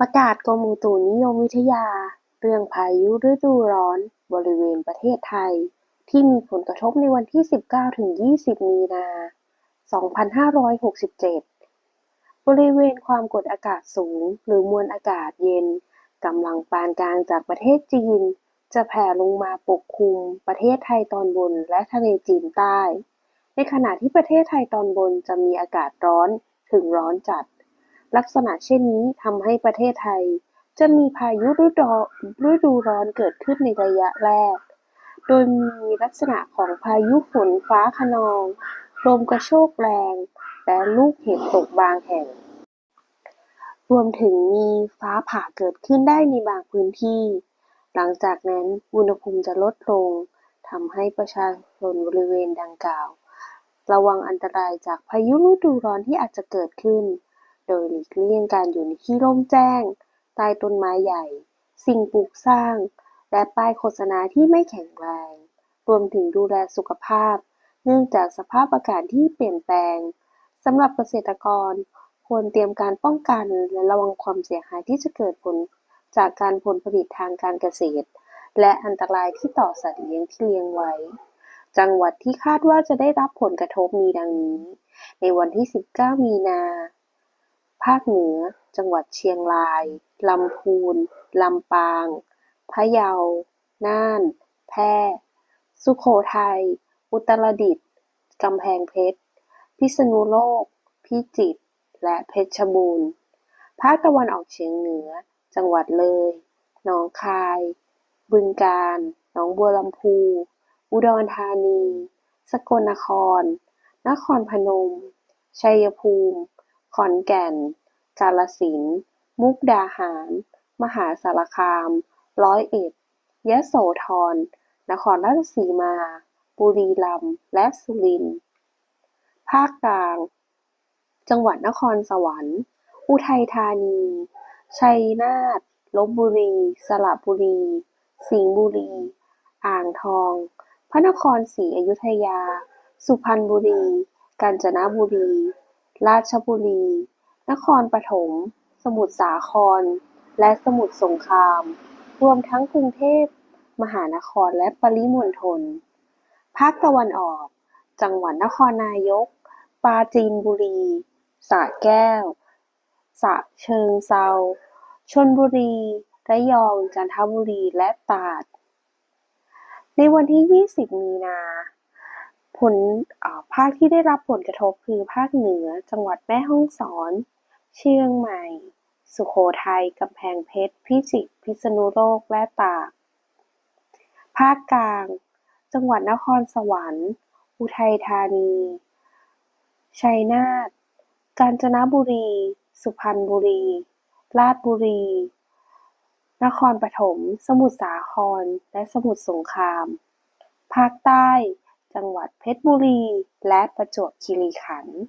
ประกาศกรมอุตุนิยมวิทยาเรื่องพายุฤดูร้อนบริเวณประเทศไทย ที่มีผลกระทบในวันที่ 19-20 มีนา 2567 บริเวณความกดอากาศสูง หรือมวลอากาศเย็นกำลังปานกลางจากประเทศจีน จะแผ่ลงมาปกคลุมประเทศไทยตอนบนและทะเลจีนใต้ ในขณะที่ประเทศไทยตอนบนจะมีอากาศร้อนถึงร้อนจัด ลักษณะเช่นนี้ทำให้ประเทศไทย จะมีพายุฤดูฤดูร้อนเกิดขึ้นในระยะแรก โดยมีลักษณะของพายุฝนฟ้าคะนอง ลมกระโชกแรง และลูกเห็บตกบางแห่ง รวมถึงมีฟ้าผ่าเกิดขึ้นได้ในบางพื้นที่ หลังจากนั้นอุณหภูมิจะลดลงทำให้ประชาชนบริเวณดังกล่าว ระวังอันตรายจากพายุฤดูร้อนที่อาจจะเกิดขึ้น โดยหลีกเลี่ยงการอยู่ในที่ร่มแจ้ง ใต้ต้นไม้ใหญ่ สิ่งปลูกสร้าง และป้ายโฆษณาที่ไม่แข็งแรง รวมถึงดูแลสุขภาพ เนื่องจากสภาพอากาศที่เปลี่ยนแปลงสำหรับเกษตรกรควรเตรียมการป้องกันและระวังความเสียหายที่จะเกิดผลจากการผลผลิตทางการเกษตร และอันตรายที่ต่อสัตว์เลี้ยงที่เลี้ยงไว้ จังหวัดที่คาดว่าจะได้รับผลกระทบมีดังนี้ ในวันที่ 19 มีนา ภาคเหนือ จังหวัดเชียงราย ลำพูน ลำปาง พะเยา น่าน แพร่ สุโขทัย อุตรดิตถ์ กำแพงเพชร พิษณุโลก พิจิตร และเพชรบูรณ์ ภาคตะวันออกเฉียงเหนือ จังหวัดเลย หนองคาย บึงกาฬ หนองบัวลำพู อุดรธานี สกลนคร นครพนม ชัยภูมิ ขอนแก่น กาฬสินธุ์มุกดาหาร มหาสารคาม ร้อยเอ็ดยโสธร นครราชสีมา บุรีรัมย์ และสุรินทร์ ภาคกลาง จังหวัดนครสวรรค์ อุทัยธานี ชัยนาทลพบุรี สระบุรี สิงห์บุรี อ่างทอง พระนครศรีอยุธยา สุพรรณบุรี กาญจนบุรี ราชบุรี นครปฐม สมุทรสาคร และสมุทรสงคราม รวมทั้งกรุงเทพ มหานครและปริมณฑล ภาคตะวันออก จังหวัดนครนายก ปราจีนบุรี สระแก้วฉะเชิงเทราชลบุรี ระยอง จันทบุรี และตราด ในวันที่ 20 มีนา ผลภาคที่ได้รับผลกระทบคือภาคเหนือ จังหวัดแม่ฮ่องสอน เชียงใหม่ สุโขทัยกำแพงเพชร พิจิตร พิษณุโลก และตาก ภาคกลาง จังหวัดนครสวรรค์ อุทัยธานี ชัยนาท กาญจนบุรี สุพรรณบุรี ราษฎร์บุรี นครปฐม สมุทรสาคร และสมุทรสงคราม ภาคใต้ จังหวัดเพชรบุรี และประจวบคีรีขันธ์